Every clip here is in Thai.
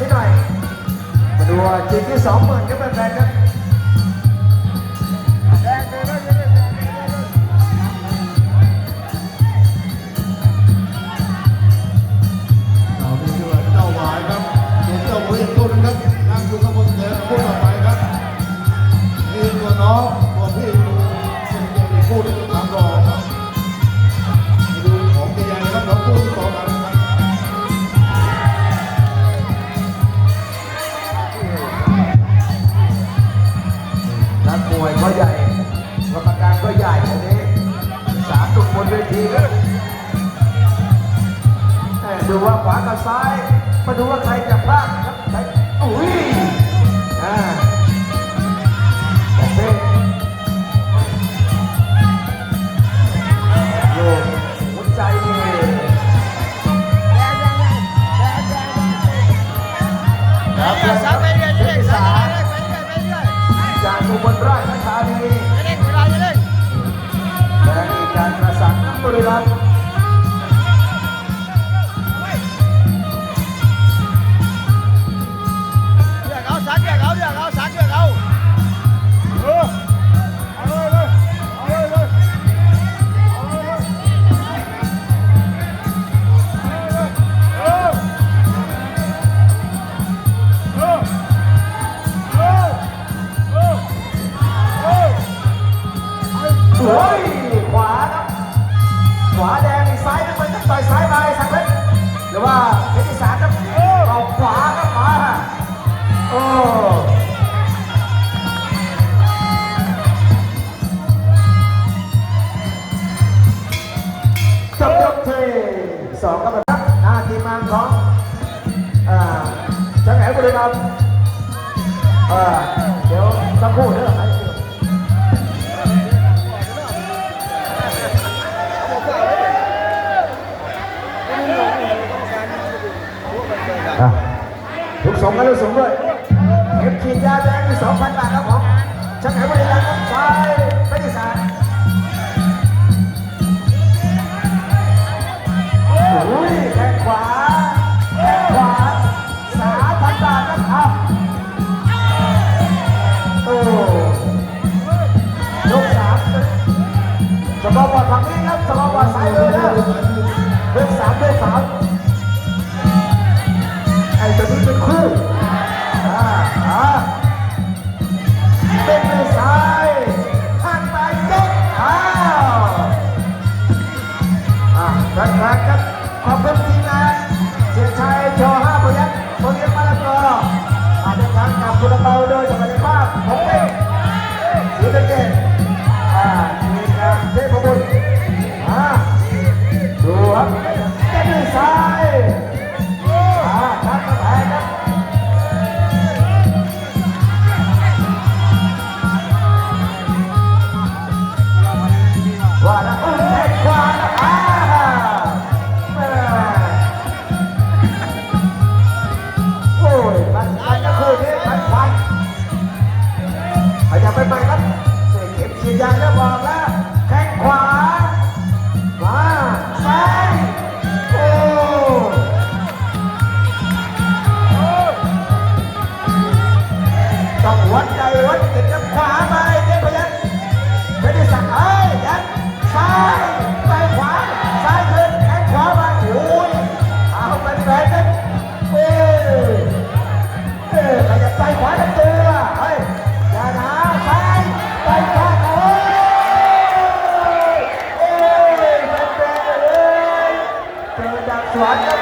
นิดหน่อย มาดูเกมที่สองเปิดครับแฟนๆครับ วากับซ้าย มาดูว่าใครจะพลาดครับใครอุ้ยอ่าโอเคโยกหัวใจนี่ครับสามจากอุบลราชธานีแดงการประสังบุรีรัมย์ นะครับอ่าเดี๋ยวสักครู่เด้อลูกสองกันลูกสงด้วยเก็บขีดยาแดงมีสองพันบาทครับผมชักไหนวันนี้แล้วครับชาไม่ได้สารโอ้ยแข้งขวา แต่นี่เป็นคู่อาอาเป็นด้วซ้ายข้างไปยกอ้าวอ่าแรกๆครับขอบคุณที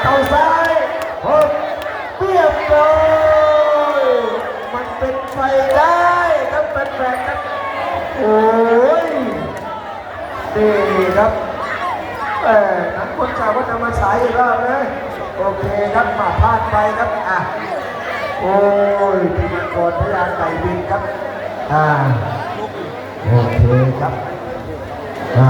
เข่าซ้ายหกเรียบร้ยมันเป็นไปได้ครัเป็นแฟนครับโอ้ยดีครับเออนักคนชาววัฒมาสายอีกรอบนะโอเคครับมาพลาดไปครับอะโอ้ยพิธีกรพยานไก่บินครับอ่าโอเคครับอ่า